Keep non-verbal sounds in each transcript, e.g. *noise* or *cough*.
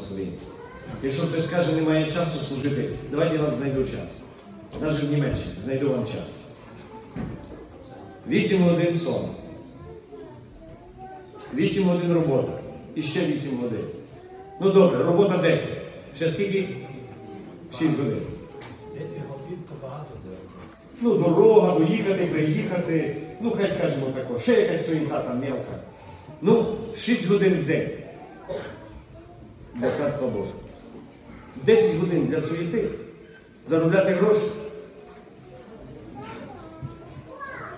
благословення. Якщо хтось скаже, немає часу служити, давайте я вам знайду час. Навіть в Німеччині знайду вам час. 8 годин сон. 8 годин робота. І ще 8 годин. Ну добре, робота 10. Ще скільки? 6 годин. 10 годин то багато. Ну, дорога, доїхати, приїхати. Ну, хай скажемо тако. Ще якась суєта там мелка. Ну, 6 годин в день. Для царства Божого. 10 годин для суєти. Заробляти гроші.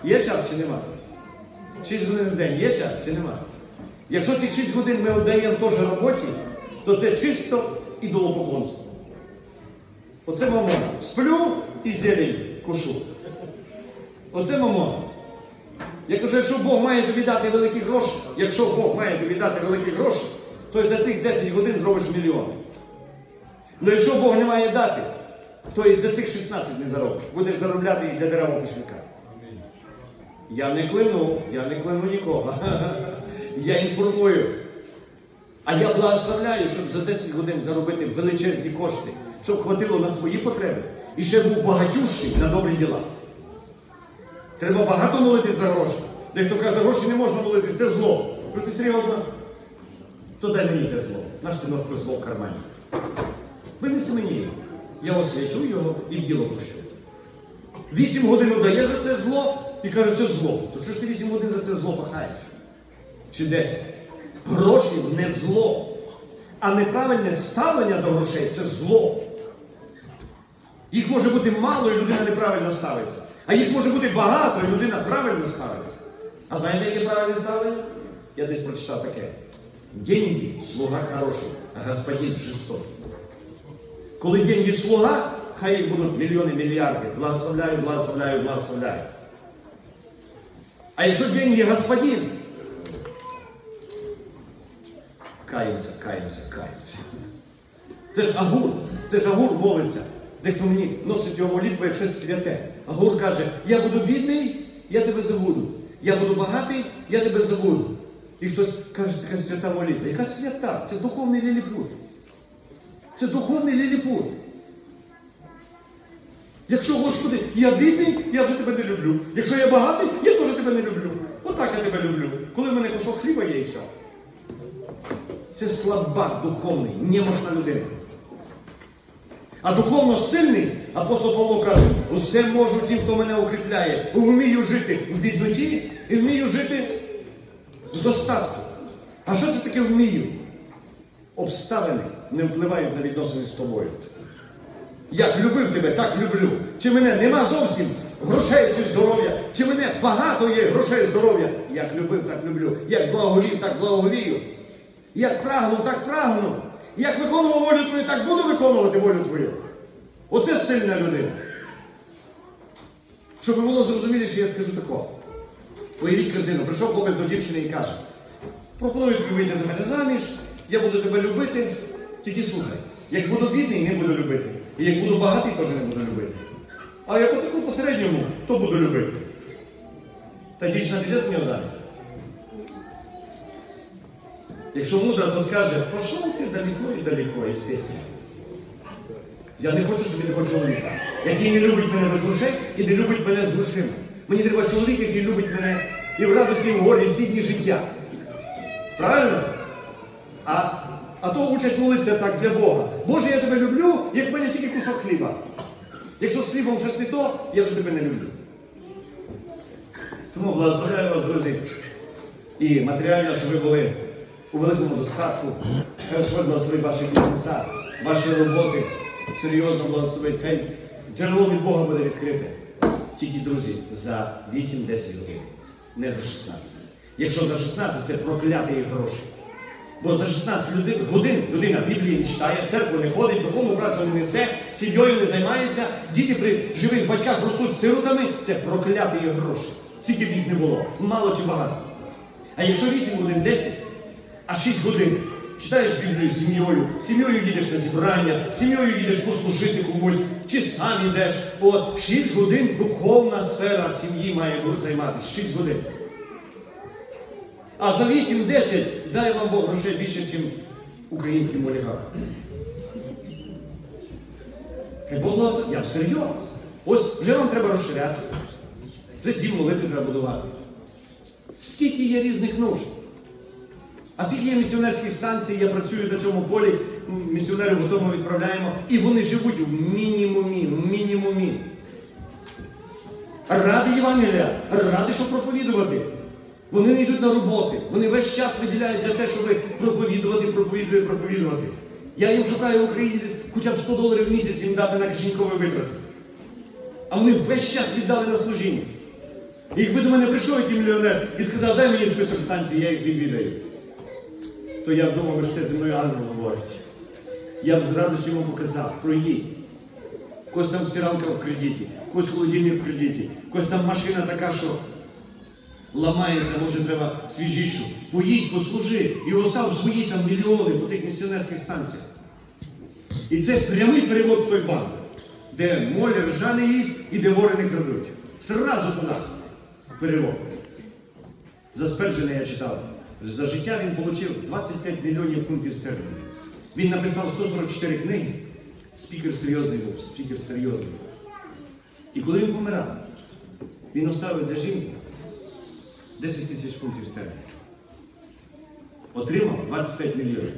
Є час чи нема? 6 годин в день є час чи нема? Якщо ці 6 годин ми віддаємо теж роботі, то це чисто ідолопоклонство. Оце мамон. Сплю і зелень кушу. Оце мамон. Я кажу, якщо Бог має тобі дати великі гроші, якщо Бог має тобі дати великі гроші, то за цих 10 годин зробиш мільйон. Ну якщо Бог не має дати, то і за цих 16 не заробиш. Будеш заробляти і для дерева кошелька. Я не клину, я не клину нікого. *laughs* Я інформую. А я благословляю, щоб за 10 годин заробити величезні кошти, щоб хватило на свої потреби і ще був багатющий на добрі діла. Треба багато молитись за гроші. Дехто каже, за гроші не можна молитись, це зло. Ну ти серйозно? То дай мені те зло. Наш ти ножку зло в кармані. Винеси мені. його. Я освятю його і діло пущу. Вісім годин дає за це зло і каже, це зло. То чого ж ти вісім годин за це зло пахаєш? Чи десять? Гроші не зло. А неправильне ставлення до грошей це зло. Їх може бути мало, і людина неправильно ставиться. А їх може бути багато, і людина правильно ставиться. А знаєте, яке правильне ставлення? Я десь прочитав таке. Деньги – слуга хороший, а господин жестокий. Коли деньги слуга, хай їх будуть мільйони, мільярди. Благословляю, благословляю, благословляю. А якщо деньги господин, каємося, каємося, каємося. Це ж Агур, це ж Агур молиться. Дехто мені носить його молитву як щось святе. Агур каже, я буду бідний, я тебе забуду. Я буду багатий, я тебе забуду. І хтось каже, така свята молитва. Яка свята? Це духовний ліліпут. Це духовний ліліпут. Якщо, Господи, я бідний, я вже тебе не люблю. Якщо я багатий, я теж тебе не люблю. Отак я тебе люблю. Коли в мене кусок хліба є і все. Це слабак духовний, немощна людина. А духовно сильний, апостол Павло каже, усе можу тим, хто мене укріпляє. Вмію жити в бідноті і вмію жити в достатку. А що це таке вмію? Обставини не впливають на відносини з тобою. Як любив тебе, так люблю. Чи мене нема зовсім грошей чи здоров'я, чи мене багато є грошей здоров'я. Як любив, так люблю. Як благоволів, так благоволію. Як прагнув, так прагну. Як виконував волю твою, так буду виконувати волю твою. Оце сильна людина. Щоб було зрозуміліше, я скажу тако. Уявіть картину, прийшов хлопець до дівчини і каже, пропоную тобі вийти за мене заміж, я буду тебе любити, тільки слухай, як буду бідний, не буду любити. І як буду багатий, теж не буду любити. А як отаку посередньому, то буду любити. Та дівчина піде за нього заміж. Якщо мудро, то скаже, пішов ти далеко і далеко із пісні. Я не хочу собі такого чоловіка, який не любить мене без грошей і не любить мене з грошима. Мені треба чоловік, який любить мене і в радості, і в горі всі дні життя. Правильно? А, а то учать молитися так для Бога. Боже, я тебе люблю, як в мене тільки кусок хліба. Якщо з хлібом щось не то, я вже тебе не люблю. Тому благословляю вас, друзі. І матеріально, щоб ви були у великому достатку. Хай Господь благословить ваші бізнеса, ваші роботи. Серйозно благословить. Хай джерело від Бога буде відкрите. Тільки, друзі, за 8-10 годин, не за 16. Якщо за 16 це прокляті гроші. Бо за 16 люди- годин людина Біблії не читає, в церкву не ходить, духовну працю не несе, сім'єю не займається, діти при живих батьках ростуть сиротами, це прокляті гроші. Скільки б їх не було, мало чи багато. А якщо 8 годин 10, а 6 годин читаєш Біблію з сім'єю, сім'єю їдеш на зібрання, сім'єю їдеш послужити комусь, чи сам йдеш. От 6 годин духовна сфера сім'ї має займатися. 6 годин. А за 8-10 дай вам Бог грошей більше, ніж українським олігархам. Я всерйоз. Ось вже вам треба розширятися. Вже дім молитви треба будувати. Скільки є різних нужд. А скільки є місіонерських станцій, я працюю на цьому полі, місіонерів готово відправляємо, і вони живуть в мінімумі, в мінімумі. Ради Євангелія, ради, щоб проповідувати. Вони не йдуть на роботи. Вони весь час виділяють для те, щоб проповідувати, проповідувати, проповідувати. Я їм шукаю в хоча б 100 доларів в місяць їм дати на кишенькові витрати. А вони весь час віддали на служіння. І якби до мене прийшов який мільйонер і сказав, дай мені список станцій, я їх відвідаю. То я думав, що це зі мною ангел говорить. Я б з радістю йому показав, проїдь. Когось там стиралка в кредиті, когось холодильник в кредиті, когось там машина така, що ламається, може треба свіжішу. Поїдь, послужи і остав свої там мільйони по тих місіонерських станціях. І це прямий перевод в той банк, де молі ржа не їсть і де вори не крадуть. Сразу туди перевод. За сперджене я читав. За життя він отримав 25 мільйонів фунтів стерлінгів. Він написав 144 книги. Спікер серйозний був, спікер серйозний. І коли він помирав, він оставив для жінки 10 тисяч фунтів стерлінгів. Отримав 25 мільйонів.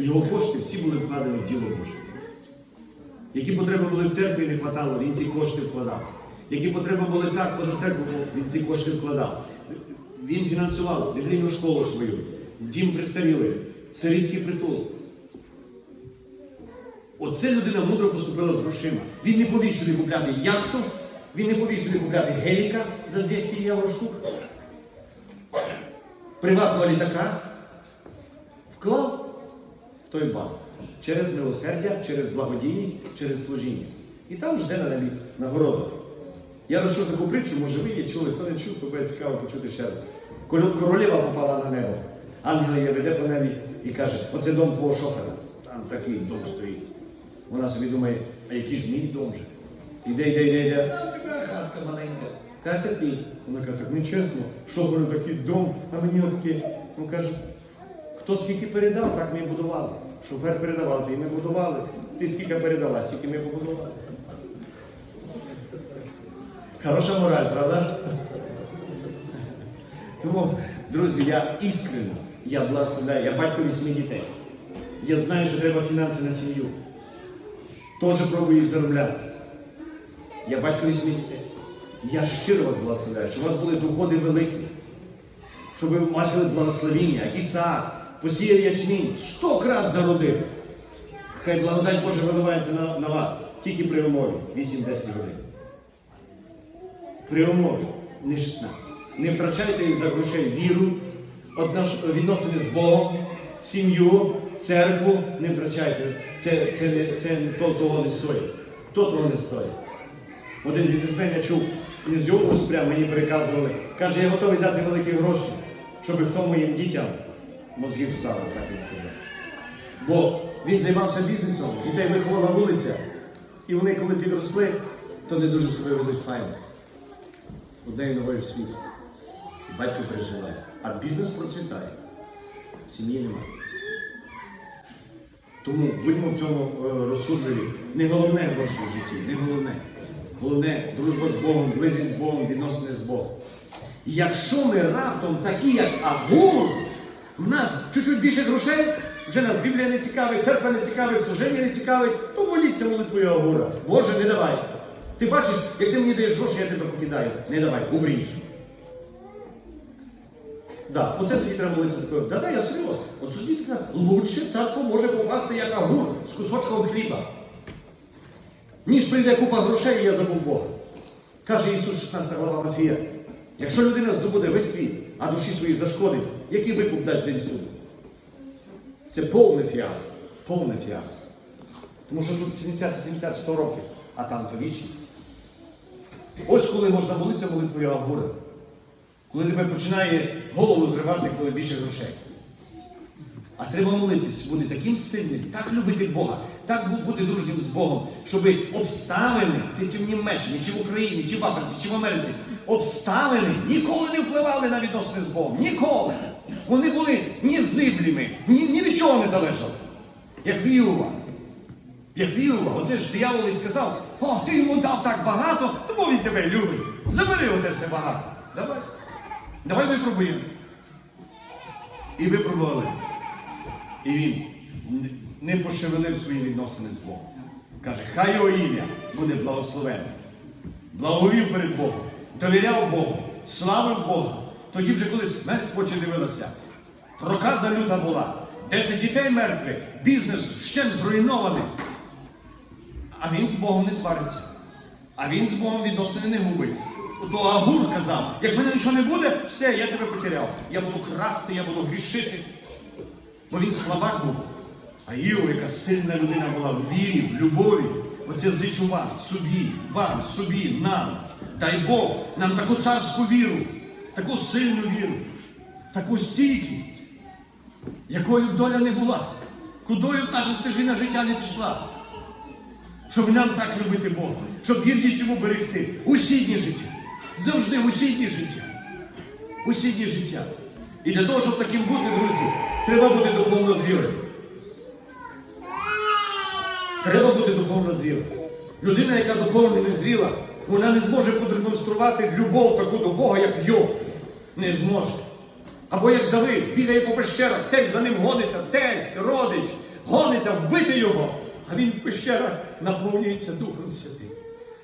Його кошти всі були вкладені в діло Боже. Які потреби були в церкві, не хватало, він ці кошти вкладав. Які потреби були так поза церкву, він ці кошти вкладав. Він фінансував біблійну школу свою, дім престарілих, сирійський притул. Оце людина мудро поступила з грошима. Він не повік сюди купляти яхту, він не повік сюди купляти геліка за 200 євро штук. Приватного літака вклав в той банк через милосердя, через благодійність, через служіння. І там жде на нагорода. Я розчув таку притчу, може ви її чули, хто не чув, то буде цікаво почути ще раз. Королева попала на небо, ангел її веде по небі і каже, оце дом твого шофера. Там такий дом стоїть. Вона собі думає, а який ж мій дом же? Іде, йде, йде, йде. Там така хатка маленька. Каже, це твій. Вона каже, так нечесно, шоферу такий дом, а мені отакий. Він каже, Хто скільки передав, так ми будували. Шофер передавав, то і ми будували. Ти скільки передала, стільки ми побудували. Хороша мораль, правда? Тому, друзі, я іскрено, я благословляю, я батько вісьми дітей. Я знаю, що треба фінанси на сім'ю. Теж пробую їх заробляти. Я батько вісьми дітей. Я щиро вас благословляю, щоб у вас були доходи великі щоб ви бачили благословіння, як Ісаак посіяв ячмінь, сто крат зародив. Хай благодать Божа виливається на, на вас тільки при умові 8-10 годин. При умові, не 16. Не втрачайте із-за грошей віру, відносини з Богом, сім'ю, церкву. Не втрачайте. Це, це, не, це не то, того не стоїть. То того не стоїть. Один бізнесмен я чув із його прямо мені переказували. Каже, я готовий дати великі гроші, щоб хто моїм дітям мозгів ставив, так він сказав. Бо він займався бізнесом, дітей виховала вулиця, і вони, коли підросли, то не дуже себе ведуть файно. Однею ногою в світі. Батько переживає. А бізнес процвітає. Сім'ї немає. Тому будьмо в цьому е, розсудливі. Не головне гроші в житті, не головне. Головне дружба з Богом, близість з Богом, відносини з Богом. І Якщо ми раптом такі, як Агур, в нас чуть-чуть більше грошей, вже нас Біблія не цікавить, церква не цікавить, служення не цікавить, то моліться молитвою Агура. Боже, не давай. Ти бачиш, як ти мені даєш гроші, я тебе покидаю. Не давай, обріж. Да, оце тоді треба молитися. Да, да, я серйозно. От тоді така, лучше царство може попасти як агур з кусочком хліба. Ніж прийде купа грошей, і я забув Бога. Каже Ісус 16 глава Матфія. Якщо людина здобуде весь світ, а душі свої зашкодить, який викуп дасть день суду? Це повне фіаско. Повне фіаско. Тому що тут 70, 70, 100 років, а там то вічність. Ось коли можна молитися молитвою Агура. Коли тебе починає голову зривати, коли більше грошей. А треба молитись, бути таким сильним, так любити Бога, так бути дружнім з Богом, щоб обставини, ти чи в Німеччині, чи в Україні, чи в Африці, чи в Америці, обставини ніколи не впливали на відносини з Богом. Ніколи. Вони були незиблими, ні, ні від чого не залежали. Як Віова. Як Віова, оце ж диявол і сказав, о, ти йому дав так багато, тому він тебе любить. Забери оте все багато. Давай. Давай випробуємо. І випробували. І він не пошевелив свої відносини з Богом. Каже, хай його ім'я буде благословенне. Благовів перед Богом, довіряв Богу, славив Бога. Тоді вже коли смерть в очі дивилася, проказа люта була, десять дітей мертвих, бізнес ще зруйнований. А він з Богом не свариться. А він з Богом відносини не губить. То Агур казав, як мене нічого не буде, все, я тебе потеряв. Я буду красти, я буду грішити. Бо він слабак був. А Іов, яка сильна людина була в вірі, в любові, оце зичу вам, собі, вам, собі, нам. Дай Бог нам таку царську віру, таку сильну віру, таку стійкість, якою доля не була, кудою б наша стежина життя не пішла. Щоб нам так любити Бога, щоб вірність йому берегти усі дні життя. Завжди усі дні життя. Усі дні життя. І для того, щоб таким бути, друзі, треба бути духовно зрілим. Треба бути духовно зрілим. Людина, яка духовно не зріла, вона не зможе продемонструвати любов таку до Бога, як Йов. Не зможе. Або як Давид бігає по пещерах, тесть за ним гониться, тесть, родич, гониться вбити його. А він в пещерах наповнюється Духом Святим.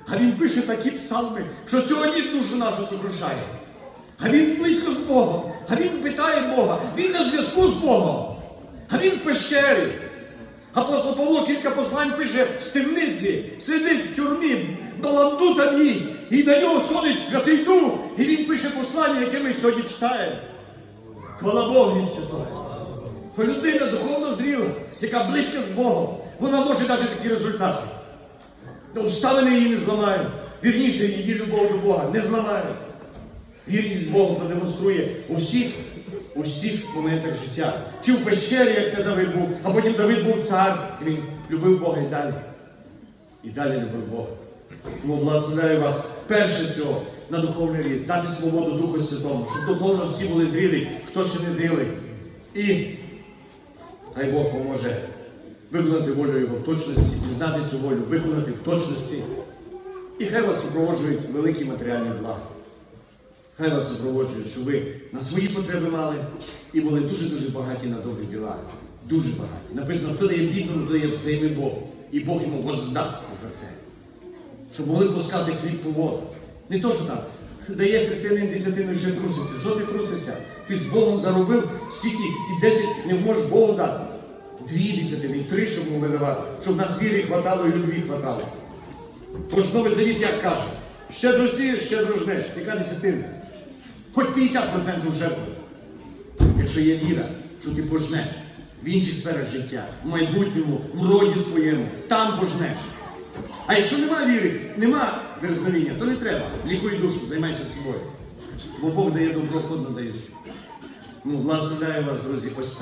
А він пише такі псалми, що сьогодні душу нашу сокрушає. А він близько з Богом, а він питає Бога, він на зв'язку з Богом, а він в пещері. Апостол Павло кілька послань пише з темниці, сидить в тюрмі, баланду там їсть, і на нього сходить Святий Дух, і він пише послання, яке ми сьогодні читаємо. Хвала Богу. Бо людина духовно зріла, яка близька з Богом, вона може дати такі результати. Ну, Обставини її не зламають. Вірніше, її любов до Бога не зламають. Вірність Богу продемонструє у всіх, у всіх моментах життя. Чи в пещері, як це Давид був, а потім Давид був цар, і він любив Бога і далі. І далі любив Бога. Тому благословляю вас перше цього на духовний ріст, дати свободу Духу Святому, щоб духовно всі були зрілі, хто ще не зрілий. І хай Бог поможе виконати волю Його в точності, пізнати цю волю, виконати в точності. І хай вас супроводжують великі матеріальні блага. Хай вас супроводжують, щоб ви на свої потреби мали і були дуже-дуже багаті на добрі діла. Дуже багаті. Написано, хто дає бідному, то дає всеми Богу. І Бог йому воздасть за це. Щоб могли пускати хліб по воду. Не то, що так. Дає християнин десятину ще труситься. Що ти трусишся? Ти з Богом заробив стільки і десять не можеш Богу дати. Дві десятини, три, щоб могли давати, щоб нас вірі хватало і любві хватало. Бо ж новий завіт як каже, щедро сієш, щедро жнеш. Яка десятина? Хоч 50% жертви. Якщо є віра, що ти пожнеш в інших сферах життя, в майбутньому, в роді своєму, там пожнеш. А якщо нема віри, нема дерзновіння, то не треба. Лікуй душу, займайся собою. Бо Бог дає добро, даєш. Ну, благословляю вас, друзі, ось.